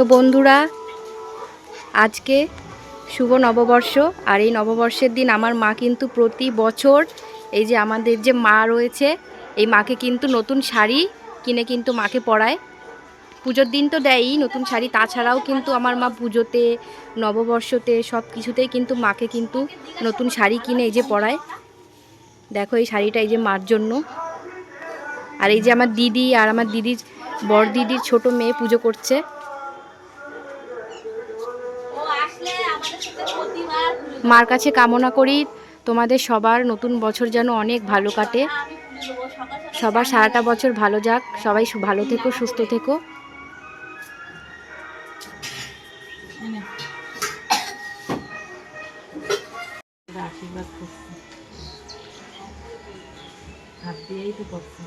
তো বন্ধুরা, আজকে শুভ নববর্ষ, আর এই নববর্ষের দিন আমার মা কিন্তু প্রতি বছর এই যে আমাদের যে মা রয়েছে, এই মাকে কিন্তু নতুন শাড়ি কিনে কিন্তু মাকে পরায়। পুজোর দিন তো দেয়ই নতুন শাড়ি, তাছাড়াও কিন্তু আমার মা পুজোতে, নববর্ষতে সব কিছুতেই কিন্তু মাকে কিন্তু নতুন শাড়ি কিনে এই যে পরায়। দেখো এই শাড়িটা এই যে মার জন্য। আর এই যে আমার দিদি আর আমার দিদির বড় দিদির ছোট মেয়ে পুজো করছে। মার কাছে কামনা করি তোমাদের সবার নতুন বছর যেন অনেক ভালো কাটে। সবার সারাটা বছর ভালো যাক সবাই সু- ভালো থেকো সুস্থ থেকো। এরা আশীর্বাদ করছে হাত দিয়েই তো করছে।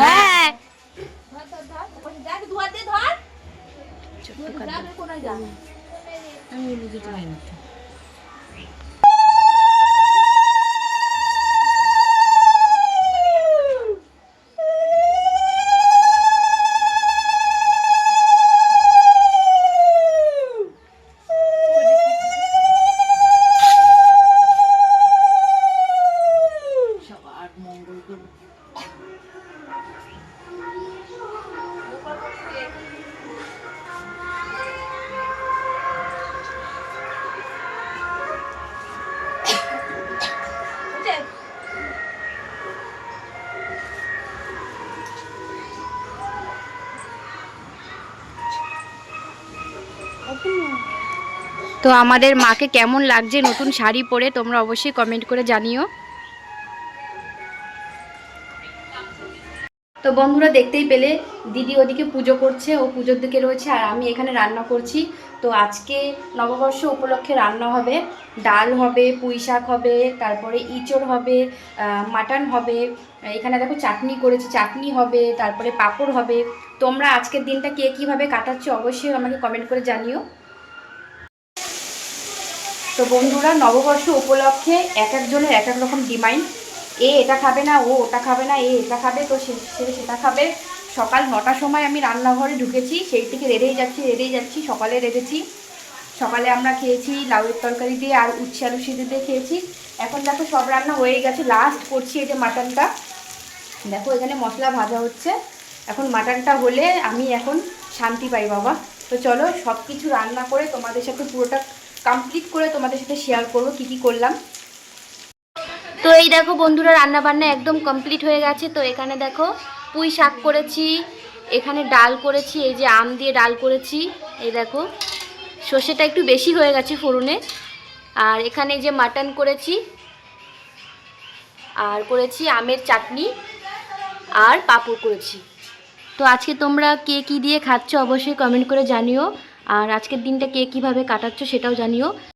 হ্যাঁ আমি বুঝতে পারি না তো আমাদের মাকে কেমন লাগছে নতুন শাড়ি পরে তোমরা অবশ্যই কমেন্ট করে জানিও। তো বন্ধুরা দেখতেই পেলে, দিদি ওদিকে পুজো করছে, ও পুজোর দিকে রয়েছে, আর আমি এখানে রান্না করছি। তো আজকে নববর্ষ উপলক্ষে রান্না হবে, ডাল হবে, পুঁই শাক হবে, তারপরে ইঁচড় হবে মাটন হবে, এখানে দেখো চাটনি করেছি, চাটনি হবে, তারপরে পাঁপড় হবে। তোমরা আজকের দিনটা কে কীভাবে কাটাচ্ছ অবশ্যই আমাকে কমেন্ট করে জানিও। তো বন্ধুরা, নববর্ষ উপলক্ষে এক একজনের এক এক রকম ডিমান্ড। এ এটা খাবে না, ও ওটা খাবে না, এ এটা খাবে, তো সে সেটা খাবে। সকাল নটার সময় আমি রান্নাঘরে ঢুকেছি, সেই থেকে রেড়েই যাচ্ছি রেড়েই যাচ্ছি, সকালে রেঁধেছি। সকালে আমরা খেয়েছি লাউয়ের তরকারি দিয়ে আর উচ্ছে আলু সিদ্ধ দিয়ে খেয়েছি। এখন দেখো সব রান্না হয়ে গেছে লাস্ট করছি এই যে মাটনটা। দেখো এখানে মশলা ভাজা হচ্ছে। এখন মাটনটা হলে আমি এখন শান্তি পাই, বাবা। তো চলো সব কিছু রান্না করে তোমাদের সাথে পুরোটা কমপ্লিট করে তোমাদের সাথে শেয়ার করব, কী কী করলাম। তো এই দেখো বন্ধুরা রান্না বান্না একদম কমপ্লিট হয়ে গেছে। তো এখানে দেখো পুঁই শাক করেছি, এখানে ডাল করেছি, এই যে আম দিয়ে ডাল করেছি। এই দেখো, সর্ষেটা একটু বেশি হয়ে গেছে ফোড়নে। আর এখানে যে মাটন করেছি, আর করেছি আমের চাটনি, আর পাঁপড় করেছি। তো আজকে তোমরা কে কী দিয়ে খাচ্ছ অবশ্যই কমেন্ট করে জানিও। আর আজকের দিনটা কে কীভাবে কাটাচ্ছ সেটাও জানিও।